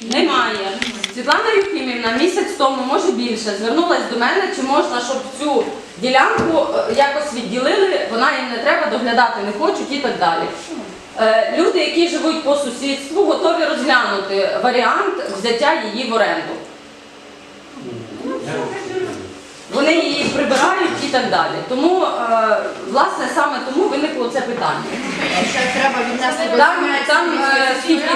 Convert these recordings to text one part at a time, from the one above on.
Немає. Світлана Юхімівна місяць тому, може більше, звернулася до мене, чи можна, щоб цю ділянку е, якось відділили, вона їм не треба доглядати, не хочуть і так далі. Е, Люди, які живуть по сусідству, готові розглянути варіант взяття її в оренду. Вони її прибирають і так далі. Тому, е, власне, саме тому виникло це питання. Ще треба віднести до Там, там скільки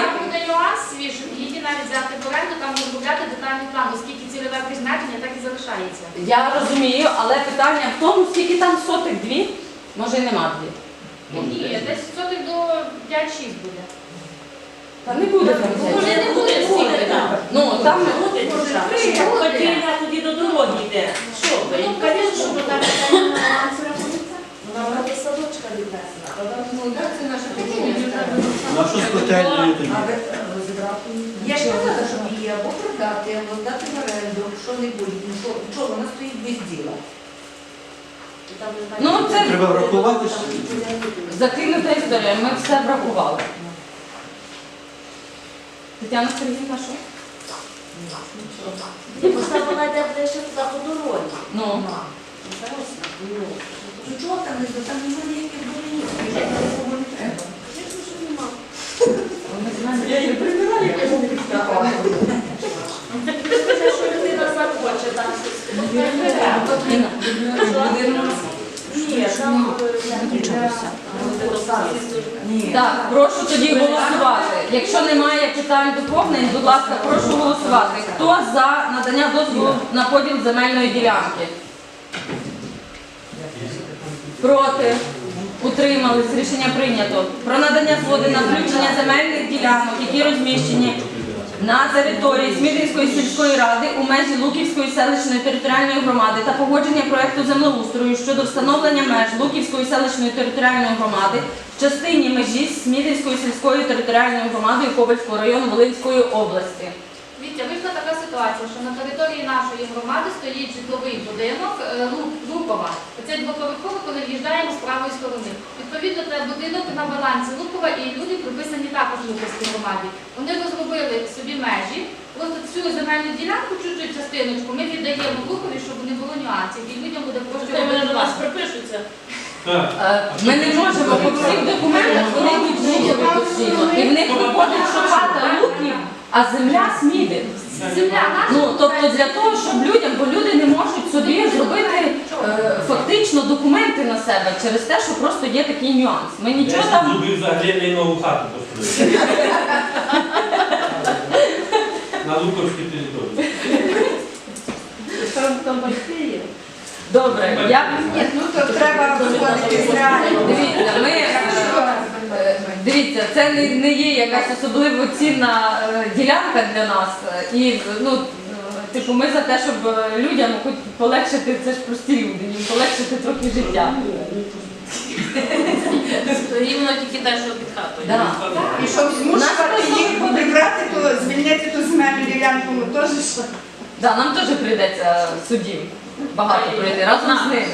Буде навіть взяти в оренду, там розробляти детальний план, оскільки цільове призначення так і залишається. Я розумію, але питання в тому, скільки там сотих дві, може й нема дві. Ні, десь сотих до 5-6 буде. Та не буде там. Може, не буде стільки там. Ну там Хотіла тоді до дороги йде. Що ви? Ну, звісно, що буде рахується. Вона до садочка віднесена. Нашу з котельною тоді. Я ж казала, щоб її або продати, або здати в що-небудь. Ну що, що вона стоїть без діла? Ну, це- Треба врахувати, що закинута історія, ми все врахували. Тетяна Сергіївна, що? Просто вона йде ближче туди по дорозі. Ну, Ну чого там не там немає ніяких вже нікому не треба. Це що людина захоче там. Інна. Ні, там Ні. Так, прошу тоді голосувати. Якщо немає питань доповнень, будь ласка, прошу голосувати. Хто за надання дозволу на поділ земельної ділянки? Проти? Утримались. Рішення прийнято. Про надання згоди на включення земельних ділянок, які розміщені на території Смітинської сільської ради у межі Луківської селищної територіальної громади та погодження проекту землеустрою щодо встановлення меж Луківської селищної територіальної громади в частині межі Смітинської сільської територіальної громади Ковальського району Волинської області. Вітя, вийшла така ситуація, що на території нашої громади стоїть житловий будинок е, Лу- Лукова. Оцей двоповерховий, коли в'їжджаємо з правої сторони. Відповідно, це будинок на балансі Лукова і люди приписані також в Луковській громаді. Вони розробили собі межі, просто цю земельну ділянку, чуть-чуть частиночку, ми віддаємо Лукові, щоб не було нюансів. І людям буде проще Вони до нас власне. припишуться. Е, Ми не можемо по всіх документах, вони йдуть Лукові постійно. І в них виходить, що хата Луків, а земля Смідин. Земля наша. Ну, тобто для того, щоб людям, бо люди не можуть собі зробити фактично документи на себе через те, що просто є такий нюанс. Ми нічого там. Зубів взагалі не нову хату построїли. На Луковській території. Там, там батьки є. Добре, я Ні, ну то треба виходити з реального. дивіться, ми е, е, дивіться, це не, не є якась особливо цінна е, ділянка для нас. е, І ну. Типу, ми за те, щоб е, людям хоч полегшити, це ж прості люди, їм полегшити трохи життя. Рівно тільки те, що під хатою. Да. І щоб змушувати їх прибрати, то звільнити ту земельну ділянку, ми теж Да, нам теж прийдеться судів багато пройти разом з ними.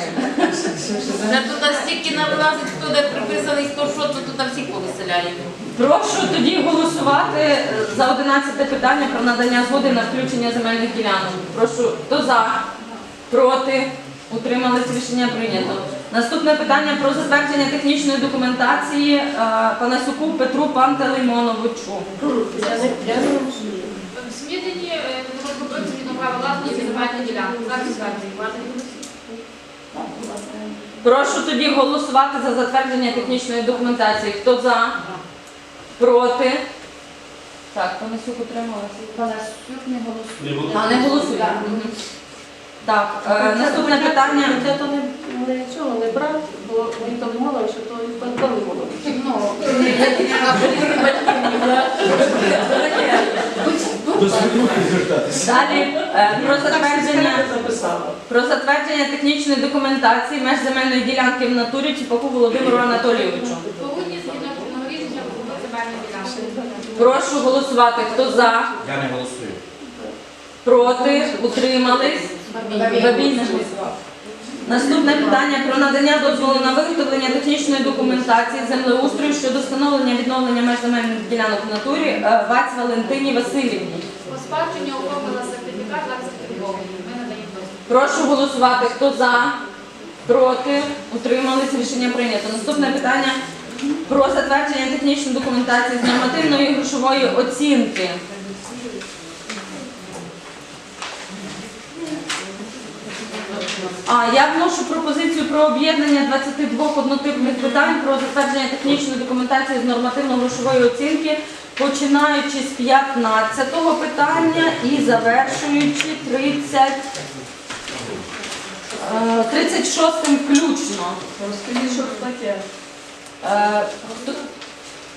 Вже туди стільки навлазить, хто де приписаний, хто що, то туди всіх повеселяє. Прошу тоді голосувати е, за 11 питання про надання згоди на включення земельних ділянок. Прошу, хто за, проти, утримались рішення прийнято. Наступне питання про затвердження технічної документації е, Панасюку Петру Пантелеймоновичу. Смітині е, права власності земельну ділянку. Прошу тоді голосувати за затвердження технічної документації. Хто за? Проти? Так, Панасюк утрималася. Панасюк не голосує. А, не голосує. Мгм. Так, е, наступне питання. Це то не, не цього не брат, бо він там мало, що то і пантали було. Ну, до свідухи звертатися. Далі е, про затвердження, записала. про затвердження технічної документації меж земельної ділянки в натурі Чіпаку Володимиру Анатолійовичу. Погодні згідно одного рішення про земельну ділянку. Прошу голосувати. Хто за? Я не голосую. Проти? Утримались? Бабій не голосував. Наступне питання про надання дозволу на виготовлення технічної документації землеустрою щодо встановлення відновлення меж земельних ділянок в натурі е, Ваць Валентині Васильівні. По спадщині оформила сертифікат, зараз сертифікований. Ми надаємо. Прошу голосувати. Хто за? Проти? Утримались? Рішення прийнято. Наступне питання про затвердження технічної документації з нормативної грошової оцінки. А я вношу пропозицію про об'єднання 22 однотипних питань про затвердження технічної документації з нормативно-грошової оцінки, починаючи з 15-го питання і завершуючи 30 Е, 36-м включно. Розкажіть, що це таке. Е,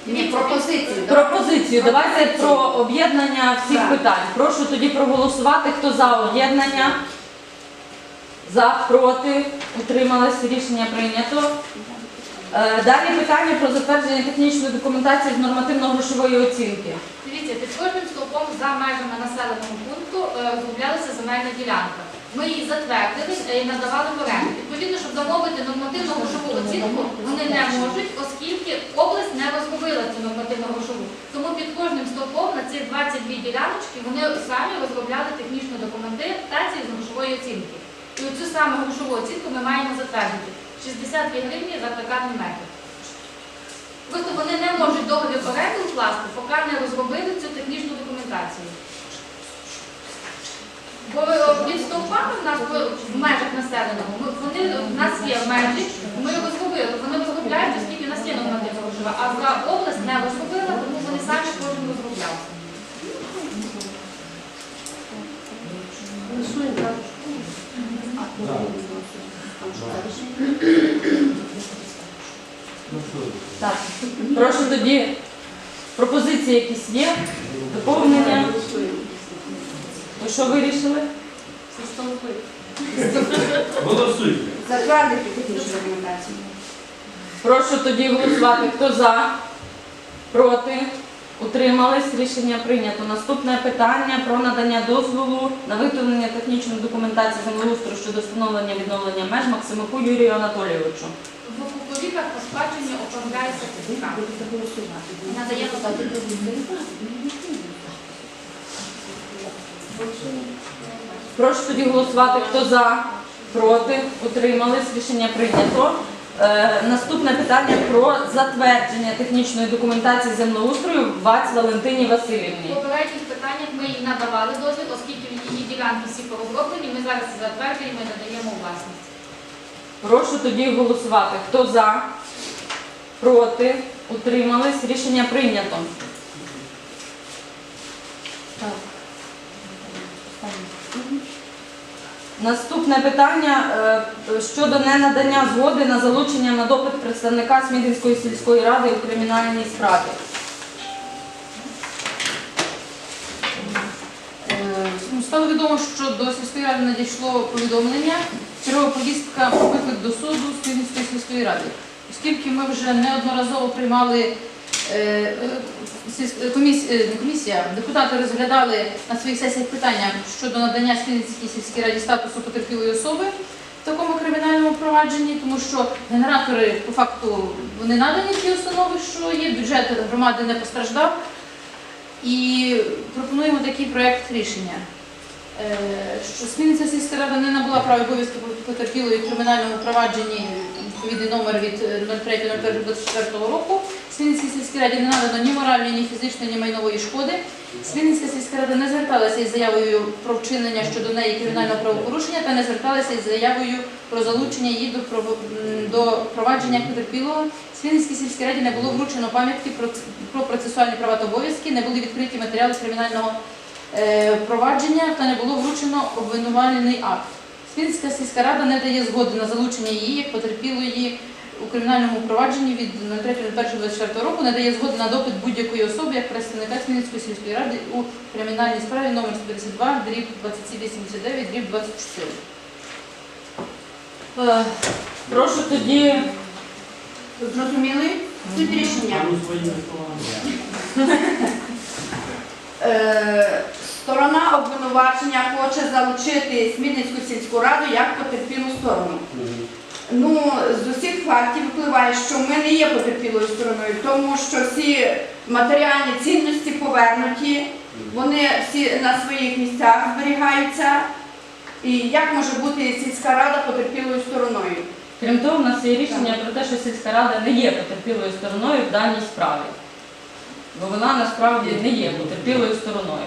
Ні, пропозицію. Пропозицію. Давайте про об'єднання всіх Так. питань. Прошу тоді проголосувати. Хто за об'єднання? За, проти, утрималися, рішення прийнято. Е, Далі питання про затвердження технічної документації з нормативно-грошової оцінки. Дивіться, під кожним стовпом за межами населеного пункту е, розроблялася земельна ділянка. Ми її затвердили е, і надавали в оренду. Відповідно, щоб замовити нормативну грошову оцінку, вони не можуть, оскільки область не розробила цю нормативну грошову. Тому під кожним стовпом на ці 22 діляночки вони самі розробляли технічну документацію з грошової оцінки. І оцю саме грошову оцінку ми маємо затвердити. 62 гривні за квадратний метр. Просто вони не можуть договір оренди укласти, поки не розробили цю технічну документацію. Бо е, під в нас в- межах населеного, вони, в нас є межі, ми розробили, вони розробляють, оскільки в нас є нормативна грошова, а за область не розробила, тому вони самі кожен так. Так. Прошу тоді пропозиції якісь є, доповнення. Що вирішили? Голосуйте. Затвердити технічну документацію. Прошу тоді голосувати. Хто за? Проти? Утримались? Рішення прийнято. Наступне питання про надання дозволу на виготовлення технічної документації землеустрою щодо встановлення відновлення меж Максимику Юрію Анатолійовичу. В поповіках по спадщині оформляє сертифікат. Надаємо дозвіл. Прошу тоді голосувати. Хто за? Проти? Утримались? Рішення прийнято. Е, наступне питання про затвердження технічної документації землеустрою Ваць Валентині Васильівні. попередніх питаннях ми їй надавали дозвіл, оскільки її ділянки всі порозроблені, ми зараз затверджуємо і надаємо у власність. Прошу тоді голосувати. Хто за? Проти? Утримались? Рішення прийнято. Наступне питання е, щодо ненадання згоди на залучення на допит представника Смідинської сільської ради у кримінальній справі. Е, ну, Стало відомо, що до сільської ради надійшло повідомлення, чергова повістка про виклик до суду Співницької сільської ради. Оскільки ми вже неодноразово приймали е, е, сільсь- коміс- не комісія, депутати розглядали на своїх сесіях питання щодо надання Співницькій сільській раді статусу потерпілої особи в такому кримінальному провадженні, тому що генератори по факту вони надані ті установи, що є, бюджет громади не постраждав. І пропонуємо такий проект рішення. Е, Що Смільниця сільська рада не набула права і обов'язки потерпілої в кримінальному провадженні відповідний номер від е, 03.01.24 року. Смільницькій сільській раді не надано ні моральної, ні фізичної, ні майнової шкоди. Смільницька сільська рада не зверталася із заявою про вчинення щодо неї кримінального правопорушення та не зверталася із заявою про залучення її до, провадження потерпілого. Смільницькій сільській раді не було вручено пам'ятки про, про процесуальні права та обов'язки, не були відкриті матеріали кримінального е, провадження та не було вручено обвинувальний акт. Смільницька сільська рада не дає згоди на залучення її як потерпілої у кримінальному провадженні від 03.01.24 року, не дає згоди на допит будь-якої особи як представника Смільницької сільської ради у кримінальній справі номер 152, дріб 2789, дріб 24. Е, Прошу тоді Зрозуміли? Суть рішення. Е, Сторона обвинувачення хоче залучити Смітницьку сільську раду як потерпілу сторону. Ну, з усіх фактів випливає, що ми не є потерпілою стороною, тому що всі матеріальні цінності повернуті, вони всі на своїх місцях зберігаються. І як може бути сільська рада потерпілою стороною? Крім того, в нас є рішення про те, що сільська рада не є потерпілою стороною в даній справі. Бо вона насправді не є потерпілою стороною.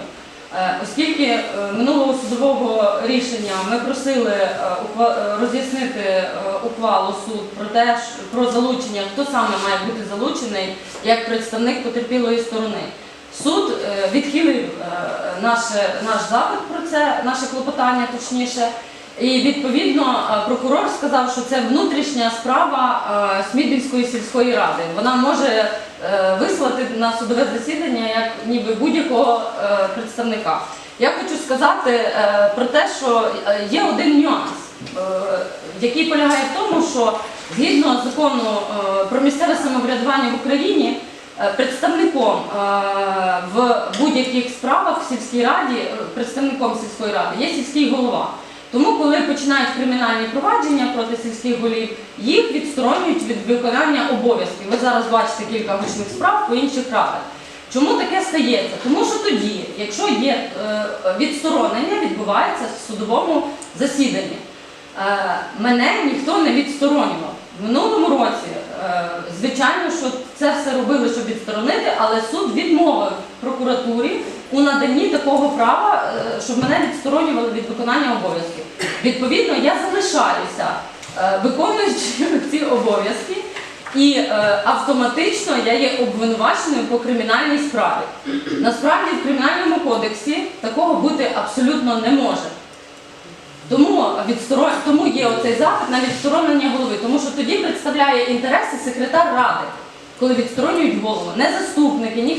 Е, Оскільки е, минулого судового рішення ми просили е, роз'яснити ухвалу суд про те, про залучення, хто саме має бути залучений як представник потерпілої сторони. Суд відхилив наш, наш запит про це, наше клопотання точніше. І відповідно е, прокурор сказав, що це внутрішня справа е, Смідницької сільської ради. Вона може е, вислати на судове засідання як ніби будь-якого представника. Я хочу сказати про те, що є один нюанс, який полягає в тому, що згідно закону про місцеве самоврядування в Україні. Представником в будь-яких справах в сільській раді, представником сільської ради є сільський голова. Тому, коли починають кримінальні провадження проти сільських голів, їх відсторонюють від виконання обов'язків. Ви зараз бачите кілька гучних справ по інших радах. Чому таке стається? Тому що тоді, якщо є е, відсторонення, відбувається в судовому засіданні. Е, мене ніхто не відсторонював. В минулому році, е, звичайно, що це все робили, щоб відсторонити, але суд відмовив прокуратурі у наданні такого права, е, щоб мене відсторонювали від виконання обов'язків. Відповідно, я залишаюся е, виконуючи ці обов'язки, і е, автоматично я є обвинуваченою по кримінальній справі. Насправді в кримінальному кодексі такого бути абсолютно не може. Тому, відсторон... Тому є оцей запит на відсторонення голови, тому що тоді представляє інтереси секретар ради, коли відсторонюють голову, не заступники, ні